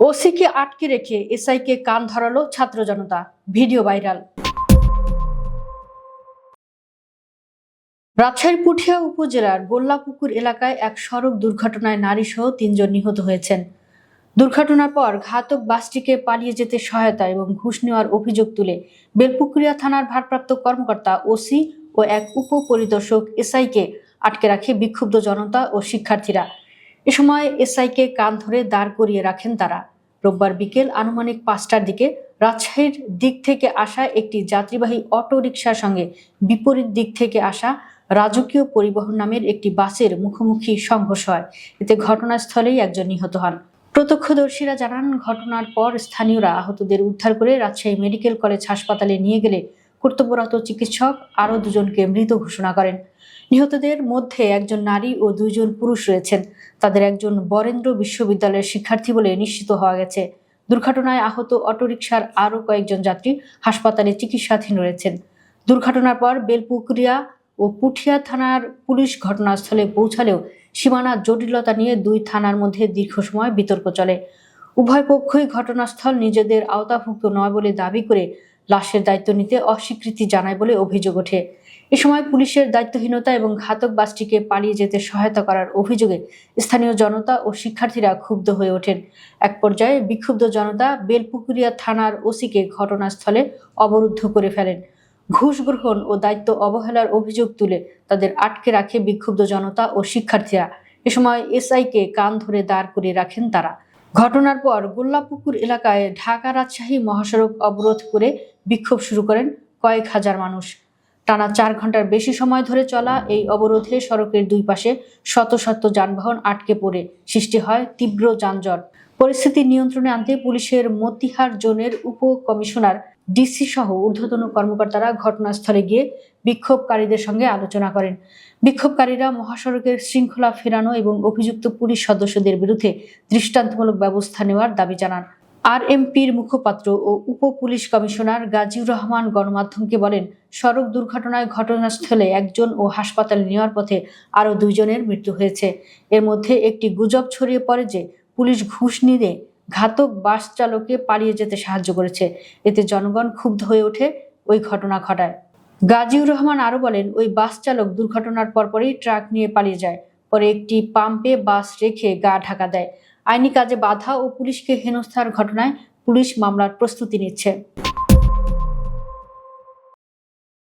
ওসিকে আটকে রেখে এসআইকে কান ধরালো ছাত্র জনতা। Video viral. রাজশাহীর পুঠিয়া উপজেলার গোল্লাপুকুর এলাকায় এক সড়ক দুর্ঘটনায় নারী সহ তিনজন নিহত হয়েছেন। দুর্ঘটনার পর ঘাতক বাসটিকে পালিয়ে যেতে সহায়তা এবং ঘুষ নেওয়ার অভিযোগ তুলে বেলপুকুরিয়া থানার ভারপ্রাপ্ত কর্মকর্তা ওসি ও এক উপপরিদর্শক এসআইকে আটকে রাখে বিক্ষুব্ধ জনতা ও শিক্ষার্থীরা। এ সময় এসআইকে কান ধরে দাঁড় করিয়ে রাখেন তারা। রোববার বিকেল আনুমানিক পাঁচটার দিকে রাজশাহীর দিক থেকে আসা একটি যাত্রীবাহী অটো রিকশার সঙ্গে বিপরীত দিক থেকে আসা রাজকীয় পরিবহন নামের একটি বাসের মুখোমুখি সংঘর্ষ হয়। এতে ঘটনাস্থলেই একজন নিহত হন। প্রত্যক্ষদর্শীরা জানান, ঘটনার পর স্থানীয়রা আহতদের উদ্ধার করে রাজশাহী মেডিকেল কলেজ হাসপাতালে নিয়ে গেলে কর্তব্যরত চিকিৎসক আরও দুজনকে মৃত ঘোষণা করেন। নিহতদের মধ্যে একজন নারী ও দুইজন পুরুষ রয়েছেন। তাদের একজন বরেন্দ্র বিশ্ববিদ্যালয়ের শিক্ষার্থী বলে নিশ্চিত হওয়া গেছে। দুর্ঘটনায় আহত অটোরিকশার আরও কয়েকজন যাত্রী হাসপাতালে চিকিৎসাধীন রয়েছেন। দুর্ঘটনার পর বেলপুকুরিয়া ও পুঠিয়া থানার পুলিশ ঘটনাস্থলে পৌঁছালেও সীমানা জটিলতা নিয়ে দুই থানার মধ্যে দীর্ঘ সময় বিতর্ক চলে। উভয় পক্ষই ঘটনাস্থল নিজেদের আওতাভুক্ত নয় বলে দাবি করে লাশের দায়িত্ব নিতে অস্বীকৃতি জানায় বলে অভিযোগ ওঠে। এ সময় পুলিশের দায়িত্বহীনতা এবং ঘাতক বাসটিকে পালিয়ে যেতে সহায়তা করার অভিযোগে স্থানীয় জনতা ও শিক্ষার্থীরা ক্ষুব্ধ হয়ে ওঠেন। এক পর্যায়ে বিক্ষুব্ধ জনতা বেলপুকুরিয়া থানার ওসিকে ঘটনাস্থলে অবরুদ্ধ করে ফেলেন। ঘুষ গ্রহণ ও দায়িত্ব অবহেলার অভিযোগ তুলে তাদের আটকে রাখে বিক্ষুব্ধ জনতা ও শিক্ষার্থীরা। এ সময় এসআইকে কান ধরে দাঁড় করিয়ে রাখেন তারা। ঘটনার পর গোল্লাপুকুর এলাকায় ঢাকা রাজশাহী মহাসড়ক অবরোধ করে বিক্ষোভ শুরু করেন কয়েক হাজার মানুষ। টানা চার ঘণ্টার বেশি সময় ধরে চলা এই অবরোধে সড়কের দুই পাশে শত শত যানবাহন আটকে পড়ে। সৃষ্টি হয় তীব্র যানজট। পরিস্থিতি নিয়ন্ত্রণে আনতে পুলিশের মতিহার জোনের উপ কমিশনার ডিসি সহ ঊর্ধ্বতন কর্মকর্তারা ঘটনাস্থলে গিয়ে বিক্ষোভকারীদের সঙ্গে আলোচনা করেন। বিক্ষোভকারীরা মহাসড়কের শৃঙ্খলা ফেরানো এবং অভিযুক্ত পুলিশ সদস্যদের বিরুদ্ধে দৃষ্টান্তমূলক ব্যবস্থা নেওয়ার দাবি জানান। আর এমপির মুখপাত্র ও উপ পুলিশ কমিশনার গাজীউর রহমান গণমাধ্যমকে বলেন, সড়ক দুর্ঘটনায় ঘটনাস্থলে একজন ও হাসপাতালে নেওয়ার পথে আরও দুইজনের মৃত্যু হয়েছে। এর মধ্যে একটি গুজব ছড়িয়ে পড়ে যে পুলিশ ঘুষ নিয়ে ঘাতক বাস চালককে পালিয়ে যেতে সাহায্য করেছে। এতে জনগণ ক্ষুব্ধ হয়ে ওঠে ওই ঘটনা ঘটায়। গাজীউর রহমান আরও বলেন, ওই বাস চালক দুর্ঘটনার পরপরই ট্রাক নিয়ে পালিয়ে যায়, পরে একটি পাম্পে বাস রেখে গা ঢাকা দেয়। আইনি কাজে বাধা ও পুলিশকে হেনস্থার ঘটনায় পুলিশ মামলার প্রস্তুতি নিচ্ছে।